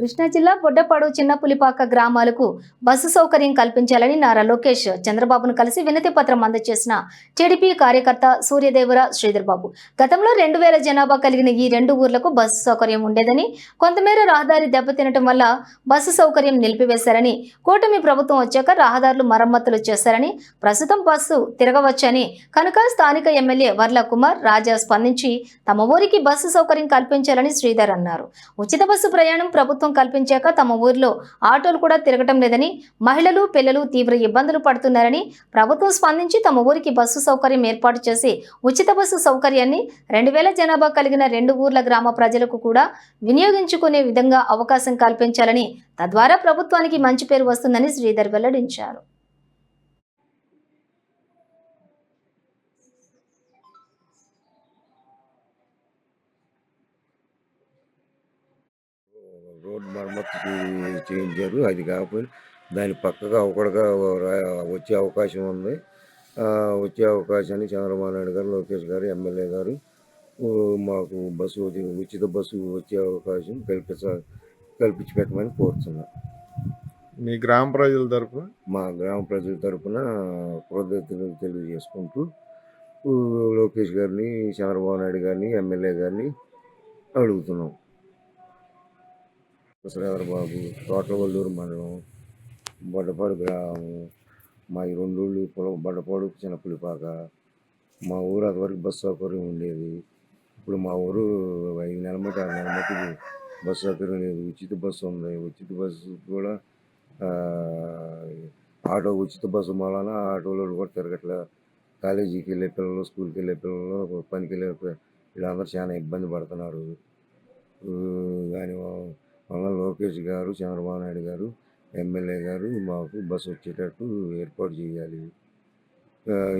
కృష్ణా జిల్లా బొడ్డపాడు చిన్న పులిపాక గ్రామాలకు బస్సు సౌకర్యం కల్పించాలని నారా లోకేష్ చంద్రబాబును కలిసి వినతి పత్రం అందజేసిన టీడీపీ కార్యకర్త సూర్యదేవర శ్రీధర్ బాబు గతంలో రెండు వేల జనాభా కలిగిన ఈ రెండు ఊర్లకు బస్సు సౌకర్యం ఉండేదని కొంతమేర రహదారి దెబ్బతినటం వల్ల బస్సు సౌకర్యం నిలిపివేశారని కూటమి ప్రభుత్వం వచ్చాక రహదారులు మరమ్మతులు చేశారని ప్రస్తుతం బస్సు తిరగవచ్చని కనుక స్థానిక ఎమ్మెల్యే వర్ల కుమార్ రాజా స్పందించి తమ ఊరికి బస్సు సౌకర్యం కల్పించాలని శ్రీధర్ అన్నారు. ఉచిత బస్సు ప్రయాణం ప్రభుత్వం కల్పించాక తమ ఊరిలో ఆటోలు కూడా తిరగటం లేదని మహిళలు పిల్లలు తీవ్ర ఇబ్బందులు పడుతున్నారని ప్రభుత్వం స్పందించి తమ ఊరికి బస్సు సౌకర్యం ఏర్పాటు చేసి ఉచిత బస్సు సౌకర్యాన్ని రెండు వేల జనాభా కలిగిన రెండు ఊర్ల గ్రామ ప్రజలకు కూడా వినియోగించుకునే విధంగా అవకాశం కల్పించాలని తద్వారా ప్రభుత్వానికి మంచి పేరు వస్తుందని శ్రీధర్ వెల్లడించారు. రోడ్ మరమ్మతు చేయించారు. అది కాకపోతే దాని పక్కగా ఒకటిగా వచ్చే అవకాశం ఉంది. వచ్చే అవకాశాన్ని చంద్రబాబు నాయుడు గారు లోకేష్ గారు ఎమ్మెల్యే గారు మాకు బస్సు ఉచి- ఉచిత బస్సు వచ్చే అవకాశం కల్పించ కల్పించి పెట్టమని కోరుతున్నా. మీ గ్రామ ప్రజల తరపు మా గ్రామ ప్రజల తరపున కృతజ్ఞతలు తెలియజేసుకుంటూ లోకేష్ గారిని చంద్రబాబు నాయుడు గారిని ఎమ్మెల్యే గారిని అడుగుతున్నాం. శ్రీధర్ బాబు తోటవల్లూరు మండలం బడ్డపాడు గ్రామం మా ఈ రెండు ఊళ్ళు పొలం చిన్న పులిపాక. మా ఊరు అంతవరకు బస్సు సౌకర్యం ఉండేది. ఇప్పుడు మా ఊరు ఐదు నెలల మట్టి ఆరు నెలల మట్టికి బస్సు సౌకర్యం లేదు. ఉచిత బస్సు ఉంది. ఉచిత బస్సు కూడా ఆటో ఉచిత బస్సు మూలన ఆటోలో కూడా తిరగట్లే. కాలేజీకి వెళ్ళే పిల్లలు స్కూల్కి వెళ్ళే పిల్లలు పనికి వెళ్ళే వీళ్ళందరూ చాలా ఇబ్బంది పడుతున్నారు. కానీ మళ్ళీ లోకేష్ గారు చంద్రబాబు నాయుడు గారు ఎమ్మెల్యే గారు మాకు బస్సు వచ్చేటట్టు ఏర్పాటు చేయాలి.